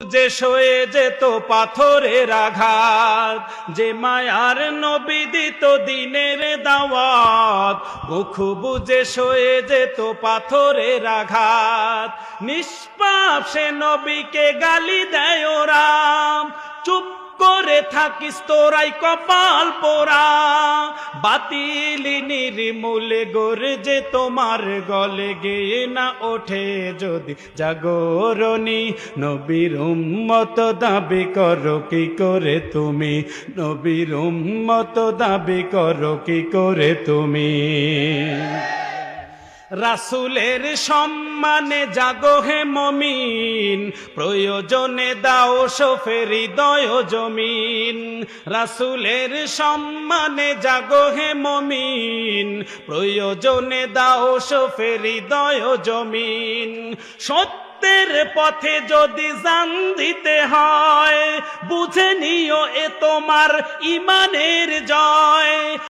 যে সয়ে যেত পাথরের আঘাত, যে মায়ার নবী দিত দিনের দাওয়াত মুখ বুঝে সয়ে যেত পাথরের আঘাত, নিষ্পাপ সে নবীকে গালি দেয় রাম চুপ করে থাকিস তোরাই কপাল পোড়া বাতিলি নির্মূলে যে তোমার গলে গে না ওঠে যদি জাগরণী। নবীর উম্মত দাবি করো কি করে তুমি? নবীর উম্মত দাবি করো কি করে তুমি? রাসুলের সম্মানে জাগো হে মমিন, প্রয়োজনে দাও সফের হৃদয় জমিন। রাসুলের সম্মানে জাগো হে মমিন, প্রয়োজনে দাও সফের হৃদয় জমিন। সত্যের পথে যদি জান দিতে হয়, বুঝে নিও এ তোমার ইমানের জয়।